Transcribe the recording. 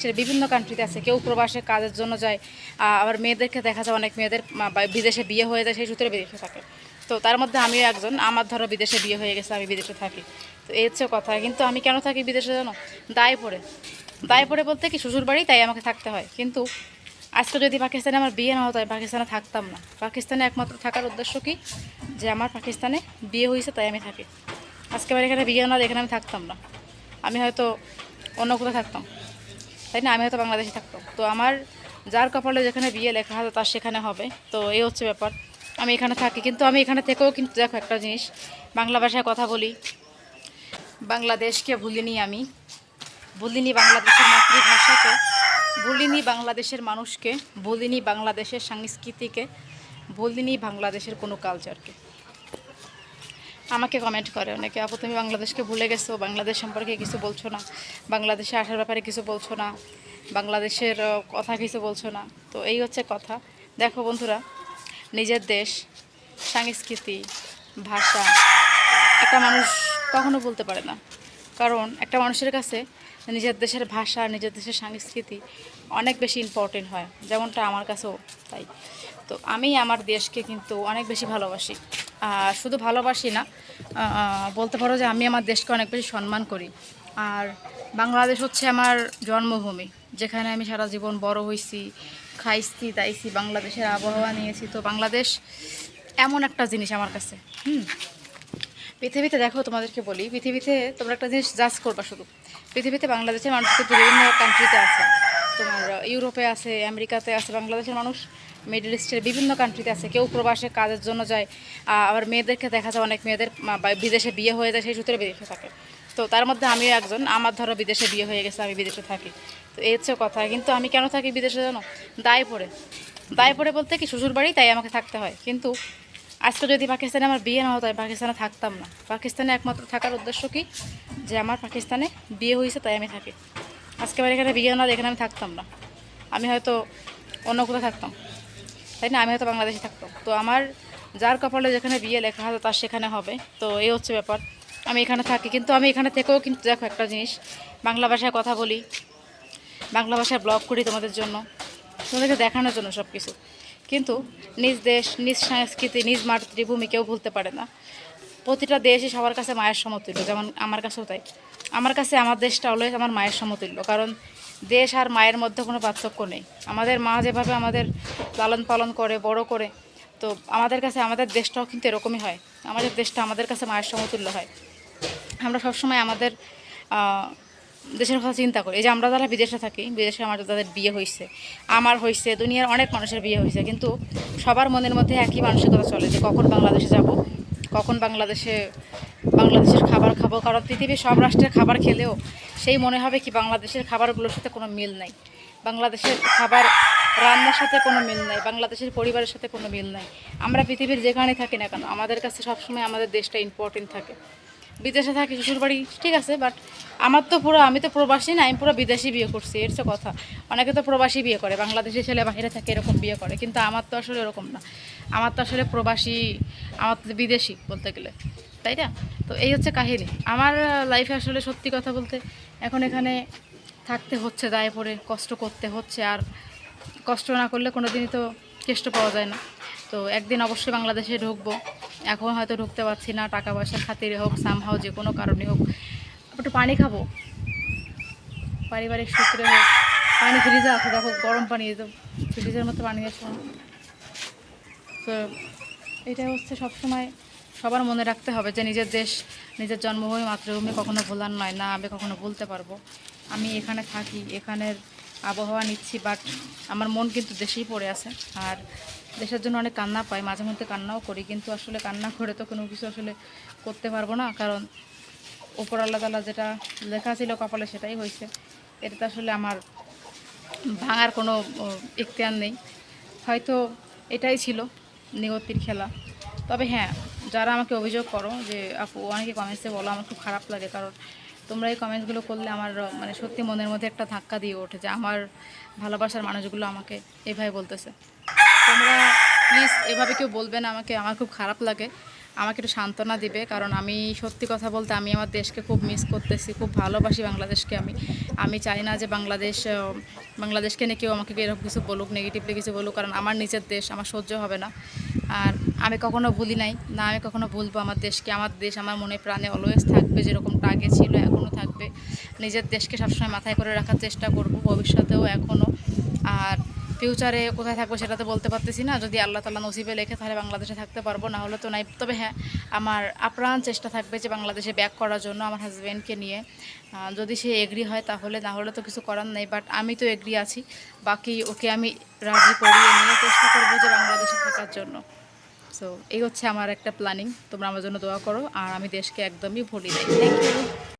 ইস্টের বিভিন্ন কান্ট্রিতে আছে। কেউ প্রবাসে কাজের জন্য যায় আবার মেয়েদেরকে দেখা যায় অনেক মেয়েদের বিদেশে বিয়ে হয়ে যায়, সেই সূত্রে বিদেশে থাকে। তো তার মধ্যে আমিও একজন, আমার ধরো বিদেশে বিয়ে হয়ে গেছে, আমি বিদেশে থাকি। তো এই হচ্ছে কথা। কিন্তু আমি কেন থাকি বিদেশে জানো? দায় পড়ে। দায় পড়ে বলতে কি শ্বশুর বাড়ি তাই আমাকে থাকতে হয়। কিন্তু আজকে যদি পাকিস্তানে আমার বিয়ে না হতো, আমি পাকিস্তানে থাকতাম না। পাকিস্তানে একমাত্র থাকার উদ্দেশ্য কি? যে আমার পাকিস্তানে বিয়ে হয়েছে, তাই আমি থাকি। আজকে আমার এখানে বিয়ে না এখানে আমি থাকতাম না। আমি হয়তো অন্য কোথাও থাকতাম। তাই না? আমি হয়তো বাংলাদেশে থাকতাম। তো আমার যার কপালে যেখানে বিয়ে লেখা হবে তার সেখানে হবে। তো এই হচ্ছে ব্যাপার। আমি এখানে থাকি। কিন্তু আমি এখানে থেকেও কিন্তু দেখো একটা জিনিস, বাংলা ভাষায় কথা বলি। বাংলাদেশকে ভুলিনি আমি। ভুলিনি বাংলাদেশের মাতৃভাষাকে। ভুলিনি বাংলাদেশের মানুষকে। ভুলিনি বাংলাদেশের সংস্কৃতিকে। ভুলিনি বাংলাদেশের কোনো কালচারকে আমাকে কমেন্ট করে অনেকে, আপু, তুমি বাংলাদেশকে ভুলে গেছো, বাংলাদেশ সম্পর্কে কিছু বলছো না, বাংলাদেশে আসার ব্যাপারে কিছু বলছো না, বাংলাদেশের কথা কিছু বলছো না। তো এই হচ্ছে কথা। দেখো বন্ধুরা, নিজের দেশ, সংস্কৃতি, ভাষা, একটা মানুষ কখনো বলতে পারে না। কারণ একটা মানুষের কাছে নিজের দেশের ভাষা, নিজের দেশের সংস্কৃতি অনেক বেশি ইম্পর্টেন্ট হয়। যেমনটা আমার কাছেও তাই। তো আমি আমার দেশকে কিন্তু অনেক বেশি ভালোবাসি। শুধু ভালোবাসি না বলতে পারো যে আমি আমার দেশকে অনেক বেশি সম্মান করি। আর বাংলাদেশ হচ্ছে আমার জন্মভূমি, যেখানে আমি সারা জীবন বড় হয়েছি খাইছি, তাইছি, বাংলাদেশের আবহাওয়া নিয়েছি। তো বাংলাদেশ এমন একটা জিনিস আমার কাছে, হুম? পৃথিবীতে দেখো, তোমাদেরকে বলি, পৃথিবীতে তোমরা একটা জিনিস জাজ করবা শুধু। পৃথিবীতে বাংলাদেশের মানুষ কিন্তু বিভিন্ন কান্ট্রিতে আছে। তোমার ইউরোপে আছে, আমেরিকাতে আছে, বাংলাদেশের মানুষ মিডল ইস্টের বিভিন্ন কান্ট্রিতে আছে। কেউ প্রবাসে কাজের জন্য যায় আবার মেয়েদেরকে দেখা যায় অনেক মেয়েদের বিদেশে বিয়ে হয়ে যায়, সেই সূত্রে বিদেশে থাকে। তো তার মধ্যে আমিও একজন, আমার ধরো বিদেশে বিয়ে হয়ে গেছে, আমি বিদেশে থাকি। তো এই হচ্ছে কথা। কিন্তু আমি কেন থাকি বিদেশে জানো? দায় পড়ে দায় পড়ে বলতে কি শ্বশুর বাড়ি তাই আমাকে থাকতে হয়। কিন্তু আজকে যদি পাকিস্তানে আমার বিয়ে না হতো, আমি পাকিস্তানে থাকতাম না। পাকিস্তানে একমাত্র থাকার উদ্দেশ্য কি? যে আমার পাকিস্তানে বিয়ে হয়েছে, তাই আমি থাকি। আজকে আমার এখানে বিয়ে না, এখানে আমি থাকতাম না। আমি হয়তো অন্য কোথাও থাকতাম। তাই না? আমি হয়তো বাংলাদেশে থাকতাম। তো আমার যার কপালে যেখানে বিয়ে লেখা হবে তার সেখানে হবে। তো এই হচ্ছে ব্যাপার। আমি এখানে থাকি, কিন্তু আমি এখানে থেকেও কিন্তু দেখো একটা জিনিস। বাংলা ভাষায় কথা বলি, বাংলা ভাষায় ব্লগ করি তোমাদের জন্য, তোমাদেরকে দেখানোর জন্য সব কিছু কিন্তু নিজ দেশ, নিজ সংস্কৃতি, নিজ মাতৃভূমি কেউ ভুলতে পারে না। প্রতিটা দেশই সবার কাছে মায়ের সমতুল্য, যেমন আমার কাছেও তাই। আমার কাছে, আমার দেশটা অলওয়েজ আমার মায়ের সমতুল্য। কারণ দেশ আর মায়ের মধ্যে কোনো পার্থক্য নেই। আমাদের মা যেভাবে আমাদের লালন পালন করে, বড় করে, তো আমাদের কাছে, আমাদের দেশটাও কিন্তু এরকমই হয়। আমাদের দেশটা আমাদের কাছে মায়ের সমতুল্য হয়। আমরা সবসময় আমাদের দেশের কথা চিন্তা করি। এই যে আমরা যারা বিদেশে থাকি, বিদেশে আমাদের তাদের বিয়ে হয়েছে আমার হয়েছে দুনিয়ার অনেক মানুষের বিয়ে হয়েছে কিন্তু সবার মনের মধ্যে একই মানসিকতা চলে যে কখন বাংলাদেশে যাব, কখন বাংলাদেশে, বাংলাদেশের খাবার খাব, কারণ পৃথিবীর সব রাষ্ট্রের খাবার খেলেও সেই মনে হবে কি বাংলাদেশের খাবারগুলোর সাথে কোনো মিল নাই। বাংলাদেশের খাবার রান্নার সাথে কোনো মিল নাই, বাংলাদেশের পরিবারের সাথে কোনো মিল নাই। আমরা পৃথিবীর যেখানে থাকি না কেন, আমাদের কাছে সবসময় আমাদের দেশটা ইম্পর্টেন্ট থাকে। বিদেশে থাকি, শ্বশুরবাড়ি, ঠিক আছে বাট আমার তো পুরো, আমি তো প্রবাসী না, আমি পুরো বিদেশি বিয়ে করছি, এর হচ্ছে কথা। অনেকে তো প্রবাসী বিয়ে করে, বাংলাদেশি ছেলে বাইরে থাকে, এরকম বিয়ে করে, কিন্তু আমার তো আসলে এরকম না। আমার তো আসলে প্রবাসী, আমার তো বিদেশি বলতে গেলে। তাই না? তো এই হচ্ছে কাহিনী। আমার লাইফে আসলে সত্যি কথা বলতে এখন এখানে থাকতে হচ্ছে, দায়ে পড়ে, কষ্ট করতে হচ্ছে, আর কষ্ট না করলে কোনো দিনই তো কেষ্ট পাওয়া যায় না। তো একদিন অবশ্যই বাংলাদেশে ঢুকবো। এখন হয়তো ঢুকতে পারছি না টাকা পয়সার খাতিরে হোক সামহাও যে কোনো কারণে হোক। একটু পানি খাব। পারিবারিক সূত্রে হোক, পানি ফ্রিজে আছে, দেখো, গরম পানি তো ফ্রিজের মতো পানি আছে। তো এটা হচ্ছে সবসময় সবার মনে রাখতে হবে যে নিজের দেশ, নিজের জন্মভূমি মাতৃভূমি কখনো ভোলার নয়। না, আমি কখনো বলতে পারব। আমি এখানে থাকি, এখানের আবহাওয়া নিচ্ছি বাট আমার মন কিন্তু দেশেই পড়ে আছে। আর দেশের জন্য অনেক কান্না পাই, মাঝে মধ্যে কান্নাও করি, কিন্তু আসলে কান্না করে তো কোনো কিছু আসলে করতে পারব না, কারণ ওপর আল্লাহ তালা যেটা লেখা ছিল কপালে সেটাই হয়েছে। এটা আসলে আমার ভাঙার কোনো ইখতিয়ার নেই। হয়তো এটাই ছিল নিগতির খেলা। তবে হ্যাঁ যারা আমাকে অভিযোগ করো যে, আপু, অনেকে কমেন্টসে বলো, আমার খুব খারাপ লাগে। কারণ তোমরা এই কমেন্টসগুলো করলে আমার মানে সত্যি মনের মধ্যে একটা ধাক্কা দিয়ে ওঠে যে, আমার ভালোবাসার মানুষগুলো আমাকে এভাবে বলতেছে। তোমরা প্লিজ এভাবে কেউ বলবে না আমাকে, আমার খুব খারাপ লাগে। আমাকে একটু সান্ত্বনা দিবে, কারণ আমি সত্যি কথা বলতে আমি আমার দেশকে খুব মিস করতেছি, খুব ভালোবাসি বাংলাদেশকে আমি। আমি চাই না যে বাংলাদেশ বাংলাদেশকে নিয়ে কেউ আমাকে এরকম কিছু বলুক নেগেটিভলি কিছু বলুক, কারণ আমার নিজের দেশ, আমার সহ্য হবে না। আর আমি কখনো ভুলি নাই, না আমি কখনো ভুলবো আমার দেশকে, আমার দেশ আমার মনে প্রাণে অলওয়েজ থাকবে যেরকমটা আগে ছিল এখনও থাকবে। নিজের দেশকে সবসময় মাথায় করে রাখার চেষ্টা করব, ভবিষ্যতেও এখনও আর ফিউচারে কোথায় থাকব সেটা তো বলতে পারতেছি না। যদি আল্লাহ তালা নসিবে লেখে তাহলে বাংলাদেশে থাকতে পারব, না হলে তো নাই। তবে হ্যাঁ আমার আপ্রাণ চেষ্টা থাকবে যে বাংলাদেশে ব্যাক করার জন্য আমার হাজব্যান্ডকে নিয়ে। যদি সে এগ্রি হয় তাহলে, না হলে তো কিছু করার নেই। বাট আমি তো এগ্রি আছি। বাকি ওকে আমি রাজি করিয়ে নিয়ে চেষ্টা করব যে বাংলাদেশে থাকার জন্য। সো এই হচ্ছে আমার একটা প্ল্যানিং তোমরা আমার জন্য দোয়া করো। আর আমি দেশকে একদমই ভুলি নাই। Thank you